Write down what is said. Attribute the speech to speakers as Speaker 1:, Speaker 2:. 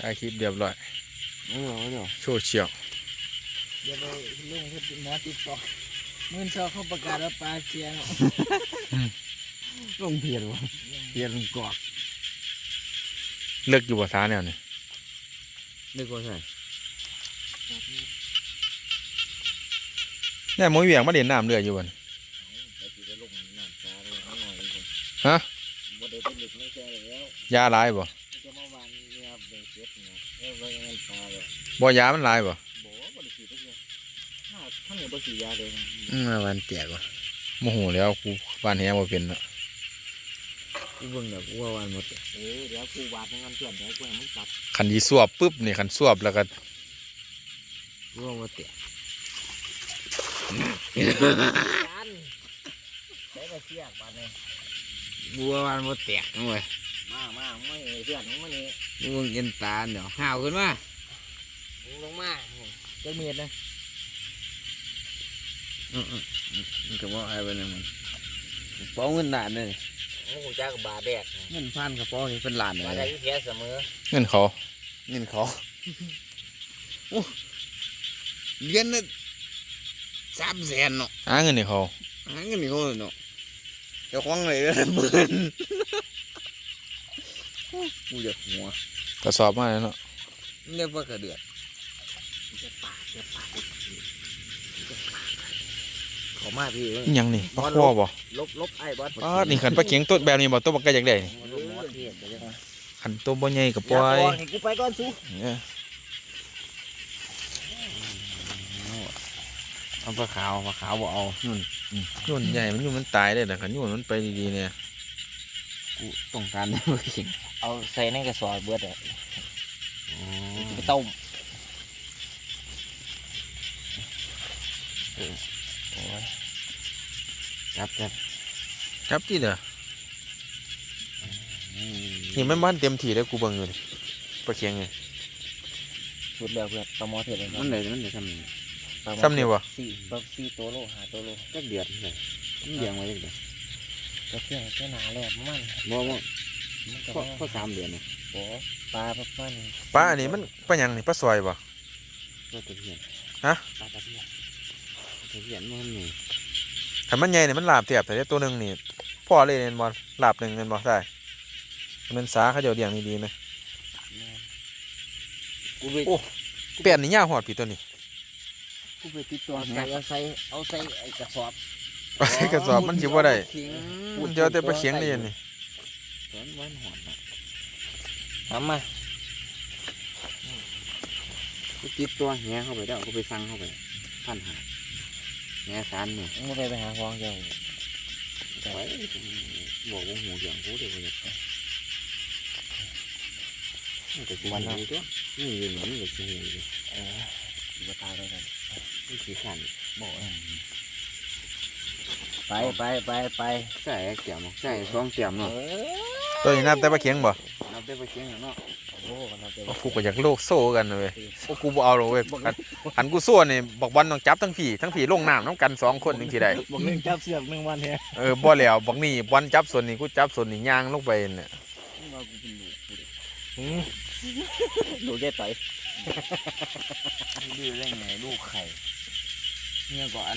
Speaker 1: ถ่ายคลิปเรียบร้อย
Speaker 2: เออเดี๋ยว
Speaker 1: โซเชียล
Speaker 3: เดี๋ยวไปลุงที่หมอติดต่อมื่นชอเขาประกาศว่าปลาเชียง
Speaker 2: ลงเพียนวะเพียนกอด
Speaker 1: เลิกอยู่บ่ท้าแนวนี่
Speaker 2: นึกว่าใช่
Speaker 1: นี่มวยเหวียงมาเด่นน้ำเรืออยู่บ่น
Speaker 3: ไปจีได้ลงน้ำปลาเลยน้อยเลย
Speaker 1: ฮะ
Speaker 3: บ่ได้เป็นหลึกไม่ใช่แล้ว
Speaker 1: ยาหลายบ่
Speaker 3: เนี่ยเออไปงานปลาเลย
Speaker 1: บ่ยามันหลายบ่
Speaker 3: บอกว่าบ่ได้ฉีดทุกอย่างถ้าถ้าเนี่ยบ่ฉีดยาเลยนะ
Speaker 1: อืมวันแจกบ่โมโหแล้วกูบ้านแฮบ่เป็นละ
Speaker 2: กูเบิ่งแบบว่าวันหมด
Speaker 3: เออเดี๋ยวกูวาดในงานเพื่อนเดี๋ยวกูให้มึงจับ
Speaker 1: คันยีสวบปุ๊บนี่คันสวบแล้วก็
Speaker 2: กูว่ามาเตะ
Speaker 3: กันได้ก็เสียกบาดเลย
Speaker 2: กูว่าวันมาเตะนะเว้ย
Speaker 3: มามาไม่เพื่อนมึงมานี่
Speaker 2: กูเบิ่งเอ็นตาเดี๋ยวห้าวขึ้นมา
Speaker 3: มึงลงมาจะเมียดนะ
Speaker 2: อืมอืมมันก็ว่าอะไรไปเนี่ยมันกระเป๋าเงินล้านเลย
Speaker 3: มึงคงจ้ากับบาแดก
Speaker 2: เงินพันกระเป๋านี่เป็นล้านเล
Speaker 3: มาได้
Speaker 2: ย
Speaker 3: ที่เพียเสมอ
Speaker 1: เงินเขาเงินเขา
Speaker 2: เรียนน่ะสามแสนเนาะ
Speaker 1: หาเงินให้เขา
Speaker 2: หาเงินนี่เขาเนาะเจ้าของเลยหมื่น กูอยากหัว
Speaker 1: กระสอบมาแล้วเนาะ
Speaker 2: เรียกว่ากระเดือด
Speaker 3: จะปากจะปากเขามาพี่
Speaker 1: อิหยังนี่ปลาคอบ่
Speaker 3: ลบลบไอ้บอส
Speaker 1: ป้าดนี่คันปลาเข็งต้นแบบนี้บ่ตัวบักไก่อยากได้นี่
Speaker 3: ลบหมดเทียนไปเลย
Speaker 1: คันตัวบ่ใหญ่ก็ปล่อย
Speaker 3: ให้กูไปก่อนสู้
Speaker 1: เนี่ย
Speaker 2: เอาปลาขาวปลาขาวบ่เอานุ่น
Speaker 1: ยุ่นใหญ่มันยุ่นมันตายได้แต่คันยุ่นมันไปดีๆเนี่ย
Speaker 2: กูต้องการได้ปลาเข็ง
Speaker 3: เอาใส่ในกระสอบเบิดอะ
Speaker 2: อ๋อ
Speaker 3: ไปต้ม
Speaker 2: โอ้ยจับจับ
Speaker 1: ครับที่เด้อ
Speaker 2: อืม
Speaker 1: นี่มันบ้านเต็มที่แล้วกูเบิ่งอยู่นี่ปลาเข็งไง
Speaker 3: สุดแล้วเพื่อนปลาหมอเทียนเลย
Speaker 2: มันได้มันได้ทำนี่
Speaker 1: ซ้ำนี่บ่
Speaker 3: สี่ปลาสี่ตัวโลหาตัวโล
Speaker 2: จักเดือดเลยมันเลี้ยงไว้จักเดือด
Speaker 3: ก็เพียงแค่หนาแหลมมัน
Speaker 2: บ่บ่
Speaker 3: มันก็
Speaker 2: เพราะเพราะสามเดือนเนี่ย
Speaker 3: โอ้ปลาปลามัน
Speaker 1: ปลาอันนี้มันปลาหยังนี่ปลาซอยบ่
Speaker 2: ก็ตะเพียน
Speaker 1: ฮะ
Speaker 2: ปลาตะเพียนตะเพียนมันนี่
Speaker 1: คันมันใหญ่นี่มันลาบเทียบแต่ตัวหนึงนี่พ่อเลยเห็นบ่ลาบหนึงเห็นบ่ได้มันสาเขาเจ้าเลี้ยงดีๆไหม
Speaker 2: กูไป
Speaker 1: โอ้เปลี่ยนนี่ยาวหอดพี่ตัวนี้
Speaker 3: กูไปติดตัวใส่เอาใส่เอาใส่ไอ้กระสอบ
Speaker 1: ปลาใส่กระสอบมันสิบ่ได้
Speaker 2: เข็ง
Speaker 1: มันเจอแต่ปลาเข็งได้ยันนี่
Speaker 2: สอนวันหอนน่ะ
Speaker 3: ทำมา
Speaker 2: กูติดตัวแหเข้าไปแล้วกูไปสั่งเข้าไปพันหาแหสารเนี่ย
Speaker 3: มึงไปไปหาควางเจ้า
Speaker 2: ไว้บอกว่าหูเสียงกูเดี๋ยวกูจะมันก็สิหูอยู่ตัวนี่ยืนเหมือนมันก็สิหูอยู่
Speaker 3: เออกูตายเลยกัน
Speaker 2: มันขี้ขัน
Speaker 3: บอก ไปไปไปไป
Speaker 2: ใส่เกี่ยมเนาะใส่สองเกี่ยม
Speaker 3: เอ
Speaker 2: เนาะ
Speaker 3: อ
Speaker 1: ตัวนี้นับแต่ปลาเข็งบ่
Speaker 2: นับได้ไปเชียงเนาะ
Speaker 3: โอ้กันเราจะ
Speaker 1: โอ้กูก็อยากโลกโซ่กันนะเว้ยโอ้กูบ่เอาหรอกเว้ยอันอันกูสู้นี่บอกบอลต้องจับทั้งผีทั้งผีลงน้ำน้ำกันสองคนถึงสิได้
Speaker 3: บอกเรื่องจับเสือกหนึ่งวันเนี่ย
Speaker 1: เออบ่แล้วบอกนี่บอลจับส่วนนี้กูจับส่วนนี้ย่างลงไปเนี่ย
Speaker 3: ว่ากูเป็นลูกกูดิลูกได้ต่อย
Speaker 2: ดื้อได้ไงลูกไข่เนี่ยก่อน